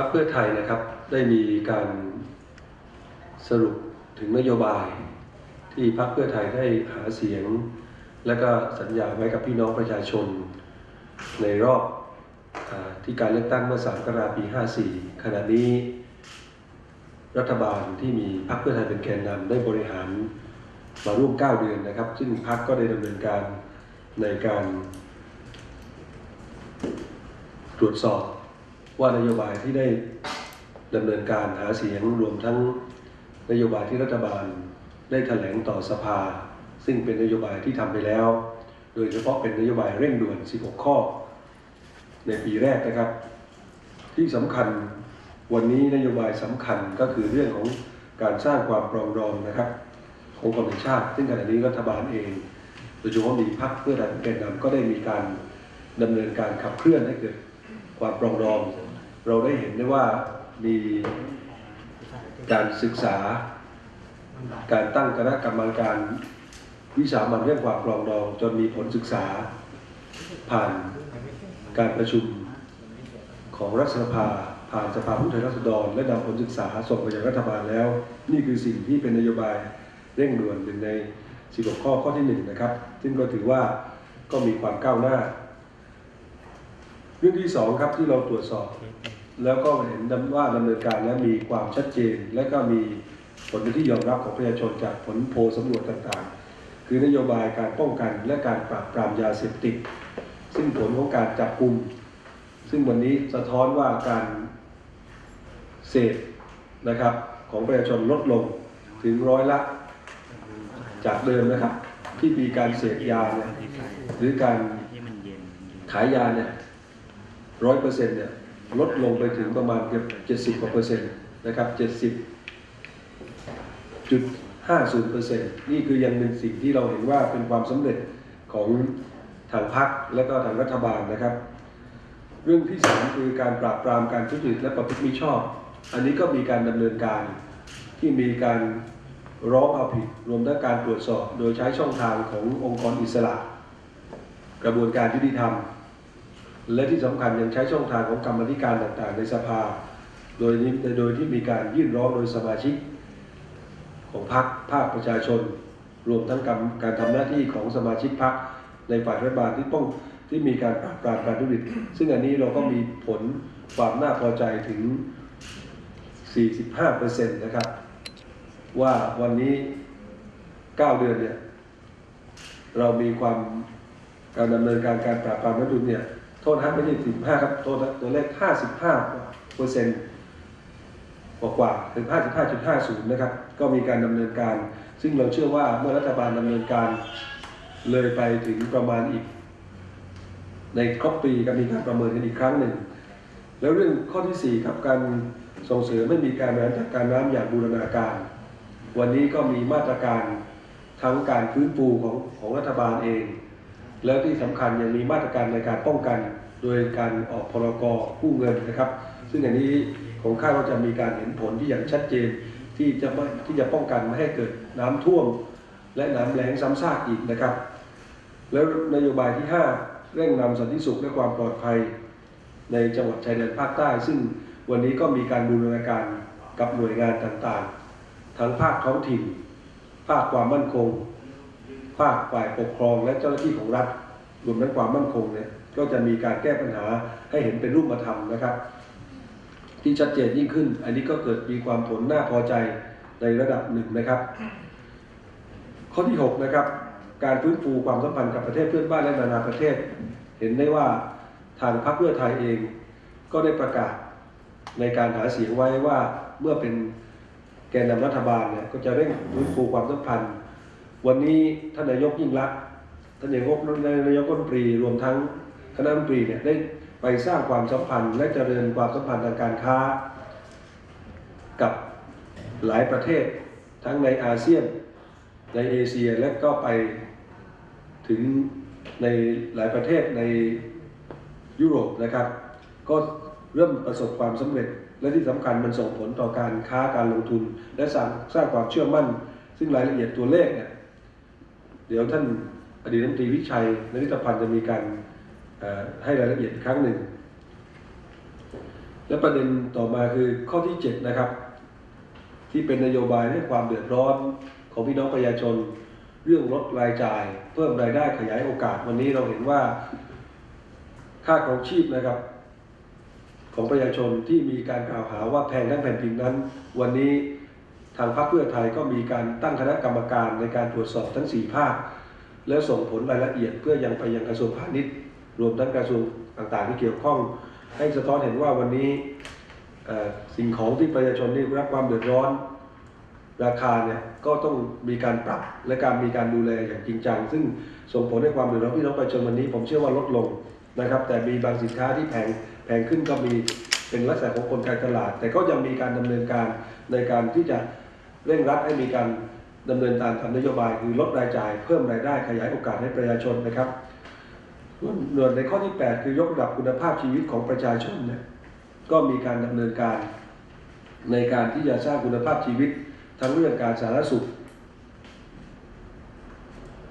รรคเพื่อไทยนะครับ ได้มีการสรุปถึงนโยบาย ที่พรรคเพื่อไทยได้หาเสียง และก็สัญญาไว้กับพี่น้องประชาชน ในรอบอที่การเลือกตั้งเมื่อ 3 กรกฎาปี 54 ขณะนี้ รัฐบาลที่มีพรรคเพื่อไทยเป็นแกนนำได้บริหารมาร่วม 9 เดือนนะครับ ซึ่งพรรคก็ได้ดำเนินการในการตรวจสอบ ว่านโยบายที่ได้ดำเนินการหาเสียงรวมทั้งนโยบายที่รัฐบาลได้แถลงต่อสภา ซึ่งเป็นนโยบายที่ทำไปแล้ว โดยเฉพาะเป็นนโยบายเร่งด่วน 16 ข้อ ในปีแรกนะครับ ที่สำคัญวันนี้นโยบายสำคัญก็คือเรื่องของการสร้างความปรองดองนะครับ ของคนในชาติ ซึ่งขณะนี้รัฐบาลเอง โดยเฉพาะมีพรรคเพื่อไทยเป็นนำก็ได้มีการดำเนินการขับเคลื่อนให้เกิดความปรองดอง เราได้เห็นได้ว่ามีการศึกษา การตั้งคณะกรรมการวิสามันเรื่องความปรองดอง จนมีผลศึกษา ผ่านการประชุมของรัฐสภาผ่านสภาผู้แทนราษฎร และนำผลศึกษาส่งไปยังรัฐบาลแล้ว นี่คือสิ่งที่เป็นนโยบายเร่งด่วนหนึ่งใน16ข้อข้อที่1นะครับ ซึ่งก็ถือว่าก็มีความก้าวหน้า เรื่องที่ 2 ครับที่เราตรวจสอบ แล้วก็เห็นว่าดำเนินการและมีความชัดเจน และก็มีผลเป็นที่ยอมรับของประชาชนจากผลโพลสำรวจต่างๆ คือนโยบายการป้องกันและการปราบปรามยาเสพติด ซึ่งผลของการจับกลุ่ม ซึ่งวันนี้สะท้อนว่าการเสพนะครับของประชาชนลดลงถึงร้อยละจากเดิมนะครับ ที่มีการเสพยาเนี่ยหรือการขายยาเนี่ยร้อยเปอร์เซ็นต์เนี่ย ลดลงไปถึงประมาณเกือบเจ็ดสิบกว่าเปอร์เซ็นต์นะครับเจ็ดสิบจุดห้าศูนย์เปอร์เซ็นต์นี่คือยังเป็นสิ่งที่เราเห็นว่าเป็นความสำเร็จของทางพรรคและก็ทางรัฐบาลนะครับ เรื่องที่สามคือการปราบปรามการทุจริตและประพฤติมิชอบ อันนี้ก็มีการดำเนินการที่มีการร้องเอาผิดรวมทั้งการตรวจสอบ โดยใช้ช่องทางขององค์กรอิสระ กระบวนการยุติธรรม และที่สำคัญยังใช้ช่องทางของกรรมธิการต่างๆ ในสภา โดยนี้โดยที่มีการยื่นร้องโดยสมาชิก ของพรรคภาคประชาชน รวมทั้งการการทำหน้าที่ของสมาชิกพรรคในฝ่ายรัฐบาลที่ป้องที่มีการปราบปรามการทุจริตซึ่งอันนี้เราก็มีผลความน่าพอใจถึง 45%นะครับ ว่าวันนี้ 9 เดือนเนี่ย เรามีความการดำเนินการการปราบปรามนักทุนเนี่ย โทษนะไม่ใช่45ครับโทษนะตัวเลข55เปอร์เซ็นต์กว่ากว่าถึง55.50นย์นะครับ ก็มีการดำเนินการ ซึ่งเราเชื่อว่าเมื่อรัฐบาลดำเนินการเลยไปถึงประมาณอีก ในครบปีก็มีการประเมินกันอีกครั้งหนึ่ง แล้วเรื่องข้อที่ 4 ครับการส่งเสริมไม่มีการบริหารจัดการน้ำอย่างบูรณาการ วันนี้ก็มีมาตรการทั้งการฟื้นฟูของของรัฐบาลเอง แล้วที่สำคัญยังมีมาตรการในการป้องกัน โดยการออกพรกกู้เงินนะครับ ซึ่งอันนี้ผมคาดว่าจะมีการเห็นผลที่อย่างชัดเจนที่จะไม่ที่จะป้องกันไม่ให้เกิดน้ำท่วม และน้ำแล้งซ้ำซากอีกนะครับ แล้วนโยบายที่ 5 เร่งนำสันติสุขและความปลอดภัย ในจังหวัดชายแดนภาคใต้ ซึ่งวันนี้ก็มีการบูรณาการกับหน่วยงานต่างๆ ทั้งภาคท้องถิ่น ภาคความมั่นคง ภาคฝ่ายปกครองและเจ้าหน้าที่ของรัฐรวมทั้งความมั่นคงเนี่ยก็จะมีการแก้ปัญหาให้เห็นเป็นรูปธรรมนะครับ ที่ชัดเจนยิ่งขึ้น อันนี้ก็เกิดมีความผลน่าพอใจในระดับหนึ่งนะครับ ข้อที่6นะครับการฟื้นฟูความสัมพันธ์กับประเทศเพื่อนบ้านและนานาประเทศ เห็นได้ว่าทางพรรคเพื่อไทยเองก็ได้ประกาศในการหาเสียงไว้ว่าเมื่อเป็นแกนนำรัฐบาลเนี่ยก็จะเร่งฟื้นฟูความสัมพันธ์ วันนี้ท่านนายกยิ่งรักท่านนายกนายกรัฐมนตรีรวมทั้งคณะรัฐมนตรีเนี่ยได้ไปสร้างความสัมพันธ์และเจริญความสัมพันธ์ทางการค้า กับหลายประเทศทั้งในอาเซียน ในเอเชียและก็ไปถึงในหลายประเทศในยุโรปนะครับ ก็เริ่มประสบความสำเร็จ และที่สำคัญมันส่งผลต่อการค้าการลงทุน และสร้างสร้างความเชื่อมั่น ซึ่งรายละเอียดตัวเลขเนี่ย เดี๋ยวท่านอดีตรัฐมนตรีวิชัยนริตพันธ์จะมีการให้รายละเอียดอีกครั้งหนึ่ง และประเด็นต่อมาคือข้อที่ 7 นะครับ ที่เป็นนโยบายเรื่องความเดือดร้อนของพี่น้องประชาชน เรื่องลดรายจ่าย เพิ่มรายได้ขยายโอกาสวันนี้เราเห็นว่า ค่าครองชีพนะครับ ของประชาชนที่มีการกล่าวหาว่าแพงทั้งแผ่นดินนั้น วันนี้ ทางพรรคเพื่อไทยก็มีการตั้งคณะกรรมการในการตรวจสอบทั้ง 4 ภาค แล้วส่งผลรายละเอียดเพื่อยังไปยังกระทรวงพาณิชย์ รวมทั้งกระทรวงต่างๆ ที่เกี่ยวข้อง ให้สะท้อนเห็นว่าวันนี้สิ่งของที่ประชาชนได้รับความเดือดร้อน ราคาเนี่ยก็ต้องมีการปรับและการมีการดูแลอย่างจริงจัง ซึ่งส่งผลให้ความเดือดร้อนพี่น้องประชาชนวันนี้ ผมเชื่อว่าลดลงนะครับ แต่มีบางสินค้าที่แพงแพงขึ้นก็มีเป็นลักษณะของกลไกตลาด แต่ก็ยังมีการดำเนินการในการที่จะ เร่งรัดให้มีการดำเนินตามตานโยบายคือลดรายจ่ายเพิ่มรายได้ขยายโอกาสให้ประชาชนนะครับส่วนในข้อที่ 8 คือยกระดับคุณภาพชีวิตของประชาชนเนี่ยก็มีการดำเนินการ ในการที่จะสร้างคุณภาพชีวิตทั้งเรื่องการสาธารณสุข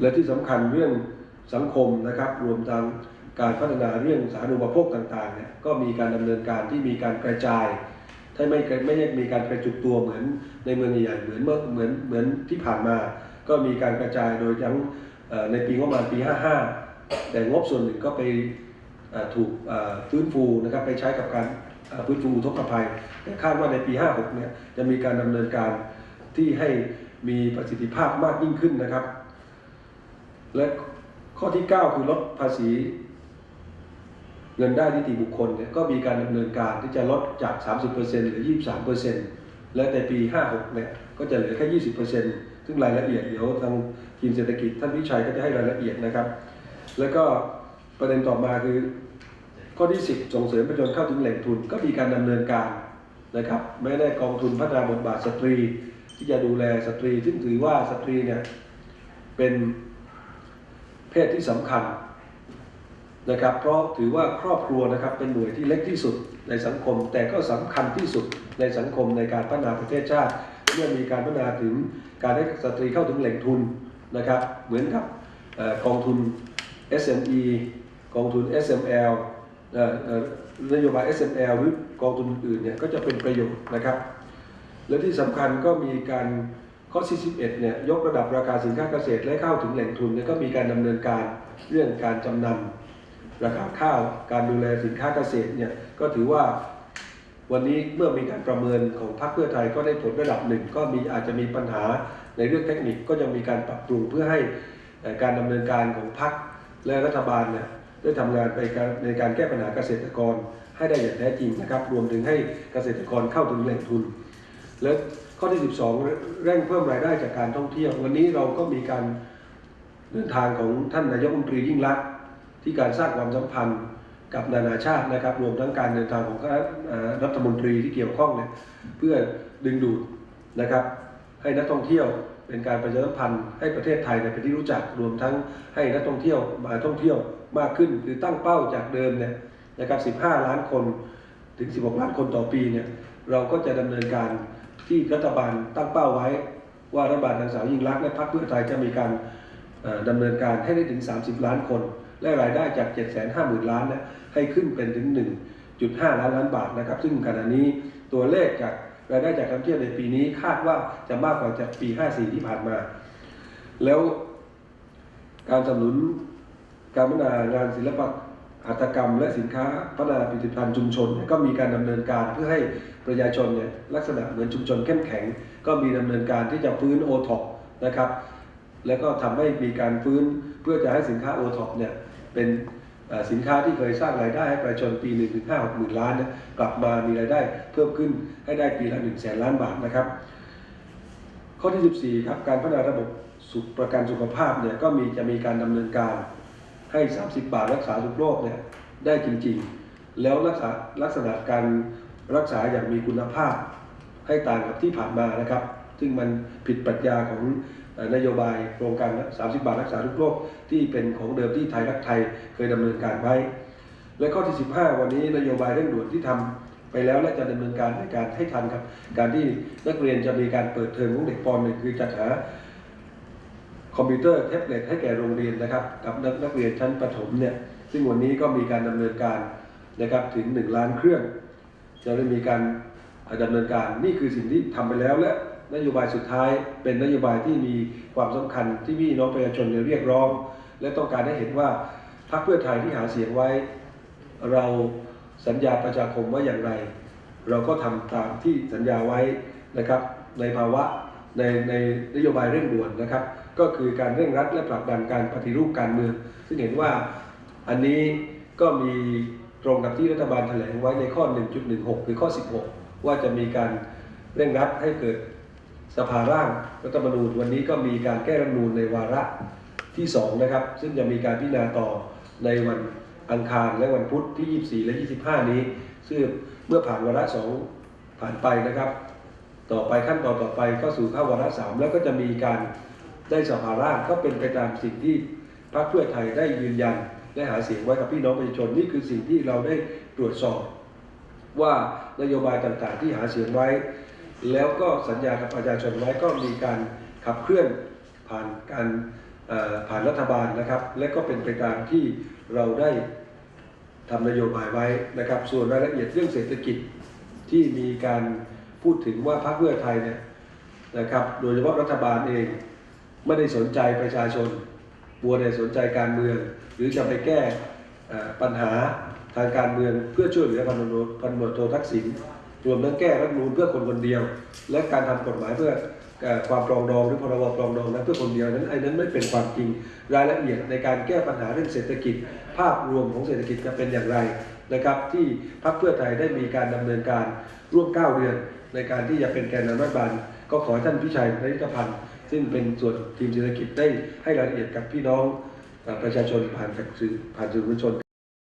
และที่สำคัญเรื่องสังคมนะครับ รวมทั้งการพัฒนาเรื่องสาธารณูปโภคต่างๆเนี่ยก็มีการดำเนินการที่มีการกระจาย ถ้าไม่ไม่ได้มีการกระจุกตัวเหมือนในเมืองใหญ่ๆเหมือนเมื่อเหมือนเหมือนที่ผ่านมา ก็มีการกระจายโดยทั้งในปีงบประมาณปี 55 แต่งบส่วนหนึ่งก็ไปถูกฟื้นฟูนะครับไปใช้กับการฟื้นฟูอุทกภัยแต่คาดว่าในปี 56 เนี่ยจะมีการดำเนินการที่ให้มีประสิทธิภาพมากยิ่งขึ้นนะครับ และข้อที่ 9 คือลดภาษี เงินได้นิติบุคคลเนี่ยก็มีการดำเนินการที่จะลดจาก 30%เหลือ 23%และในปี 56เนี่ยก็จะเหลือแค่ 20%ซึ่งรายละเอียดเดี๋ยวทางทีมเศรษฐกิจท่านวิชัยก็จะให้รายละเอียดนะครับ แล้วก็ประเด็นต่อมาคือ ข้อที่ 10 ส่งเสริมประชาชนเข้าถึงแหล่งทุนก็มีการดำเนินการนะครับแม้ได้กองทุนพัฒนาบทบาทสตรี ที่จะดูแลสตรี ซึ่งถือว่าสตรีเนี่ยเป็นเพศที่สำคัญ นะครับ เพราะถือว่าครอบครัวนะครับเป็นหน่วยที่เล็กที่สุดในสังคม แต่ก็สำคัญที่สุดในสังคมในการพัฒนาประเทศชาติเมื่อมีการพัฒนาถึงการให้สตรีเข้าถึงแหล่งทุนนะครับ เหมือนกับกองทุน SME กองทุน SML นโยบาย SML หรือกองทุนอื่นเนี่ยก็จะเป็นประโยชน์นะครับ และที่สำคัญก็มีการข้อ 41 เนี่ยยกระดับราคาสินค้าเกษตรและเข้าถึงแหล่งทุนเนี่ยก็มีการดำเนินการเรื่องการจำนำ ราคาข้าวการดูแลสินค้าเกษตรเนี่ยก็ถือว่าวันนี้เมื่อมีการประเมินของพรรคเพื่อไทยก็ได้ผลระดับหนึ่งก็มีอาจจะมีปัญหาในเรื่องเทคนิคก็ยังมีการปรับปรุงเพื่อให้การดำเนินการของพรรคและรัฐบาลเนี่ยได้ทำงานไปการในการแก้ปัญหาเกษตรกรให้ได้อย่างแท้จริงนะครับรวมถึงให้เกษตรกรเข้าถึงแหล่งทุน และข้อที่ 12 เร่งเพิ่มรายได้จากการท่องเที่ยว วันนี้เราก็มีการเดินทางของท่านนายกรัฐมนตรียิ่งรักษณ์ ที่การสร้างความสัมพันธ์กับนานาชาตินะครับรวมทั้งการเดินทางของคณะรัฐมนตรีที่เกี่ยวข้องเนี่ยเพื่อดึงดูดนะครับให้นักท่องเที่ยวเป็นการประชาสัมพันธ์ให้ประเทศไทยเนี่ยเป็นที่รู้จักรวมทั้งให้นักท่องเที่ยวมาท่องเที่ยวมากขึ้นคือตั้งเป้าจากเดิมเนี่ยนะครับ 15 ล้านคนถึง 16 ล้านคนต่อปีเนี่ยเราก็จะดำเนินการที่รัฐบาลตั้งเป้าไว้ ว่ารัฐบาลนางสาวยิ่งรักษณ์และพรรคเพื่อไทยจะมีการเอ่อดำเนินการให้ได้ถึง 30 ล้านคน และรายได้จาก 750,000 ล้านนี่ยให้ขึ้นเป็นถึง 1.5 ล้านล้านบาทนะครับ ซึ่งขณะนี้ตัวเลขจากรายได้จากการท่องเที่ยวในปีนี้คาดว่าจะมากกว่าจากปี 54 ที่ผ่านมา แล้วการสนับสนุนการพัฒนางานศิลปะหัตกรรม และสินค้าพัฒนาผลิตภัณฑ์ชุมชนนก็มีการดำเนินการเพื่อให้ประชาชนเนี่ยลักษณะเหมือนชุมชนเข้มแข็ง ก็มีดำเนินการที่จะฟื้นโอท็อปนะครับ แล้วก็ทำให้มีการฟื้นเพื่อจะให้สินค้าโอท็อปเนี่ย เป็นสินค้าที่เคยสร้างรายได้ให้ประชาชนปีหนึ่งถึงห้าหกหมื่นล้านเนี่ยกลับมามีรายได้เพิ่มขึ้นให้ได้ปีละหนึ่งแสนล้านบาทนะครับ ข้อที่ 14 ครับการพัฒนาระบบสุขประกันสุขภาพเนี่ยก็มีจะมีการดำเนินการให้ 30 บาทรักษาทุกโรคเนี่ยได้จริงๆ แล้วรักษาลักษณะการรักษาอย่างมีคุณภาพให้ต่างกับที่ผ่านมานะครับ ซึ่งมันผิดปรัชญาของ นโยบายโครงการ 30 บาทรักษาทุกโรคที่เป็นของเดิมที่ไทยรักไทยเคยดำเนินการไว้ และข้อที่ 15 วันนี้นโยบายเร่งด่วนที่ทำไปแล้วและจะดำเนินการในการให้ทันครับ การที่นักเรียนจะมีการเปิดเทอมของเด็กป .1 คือจัดหาคอมพิวเตอร์แท็บเล็ตให้แก่โรงเรียนนะครับกับนักนักเรียนชั้นประถมเนี่ยซึ่งวันนี้ก็มีการดำเนินการนะครับถึง 1 ล้านเครื่อง จะได้มีการดำเนินการนี่คือสิ่งที่ทำไปแล้วและ นโยบายสุดท้ายเป็นนโยบายที่มีความสำคัญที่พี่น้องประชาชนเนี่ยเรียกร้อง และต้องการให้เห็นว่าพรรคเพื่อไทยที่หาเสียงไว้ เราสัญญาประชาคมว่าอย่างไร เราก็ทำตามที่สัญญาไว้นะครับในภาวะในในนโยบายเร่งด่วนนะครับ ก็คือการเร่งรัดและผลักดันการปฏิรูปการเมือง ซึ่งเห็นว่าอันนี้ก็มีตรงกับที่รัฐบาลแถลงไว้ในข้อ 1.16 หรือข้อ 16 ว่าจะมีการเร่งรัดให้เกิด สภาร่างรัฐธรรมนูญวันนี้ก็มีการแก้รัฐธรรมนูญในวาระที่2นะครับ ซึ่งจะมีการพิจารณาต่อในวันอังคารและวันพุธที่ 24 และ 25 นี้ ซึ่งเมื่อผ่านวาระสองผ่านไปนะครับ ต่อไปขั้นตอนต่อไปก็สู่เข้าวาระสามแล้วก็จะมีการได้สภาร่างก็เป็นไปตามสิ่งที่พรรคเพื่อไทยได้ยืนยันและหาเสียงไว้กับพี่น้องประชาชนนี่คือสิ่งที่เราได้ตรวจสอบว่านโยบายต่างๆ ที่หาเสียงไว้ แล้วก็สัญญากับประชาชนไว้ก็มีการขับเคลื่อนผ่านการผ่านรัฐบาลนะครับ และก็เป็นไปตามที่เราได้ทำนโยบายไว้นะครับ ส่วนรายละเอียดเรื่องเศรษฐกิจที่มีการพูดถึงว่าพรรคเพื่อไทยเนี่ยนะครับ โดยเฉพาะรัฐบาลเองไม่ได้สนใจประชาชนบัวแต่สนใจการเมือง หรือจะไปแก้ปัญหาทางการเมืองเพื่อช่วยเหลือพันตำรวจพันตรโททักษิณ รวมทั้งแก้รัฐมนูญเพื่อคนคนเดียว และการทำกฎหมายเพื่อความปรองดองหรือพรบปรองดองนั้นเพื่อคนเดียวนั้นไอ้นั้นไม่เป็นความจริงรายละเอียดในการแก้ปัญหาเรื่องเศรษฐกิจ ภาพรวมของเศรษฐกิจจะเป็นอย่างไรนะครับ ที่พรรคเพื่อไทยได้มีการดำเนินการร่วม 9 เดือน ในการที่จะเป็นแกนนำรัฐบาลก็ขอท่านพิชัยนริตพันธ์ซึ่งเป็นส่วนทีมเศรษฐกิจได้ให้รายละเอียดกับพี่น้องประชาชนผ่านจากสื่อผ่านสื่อมวลชน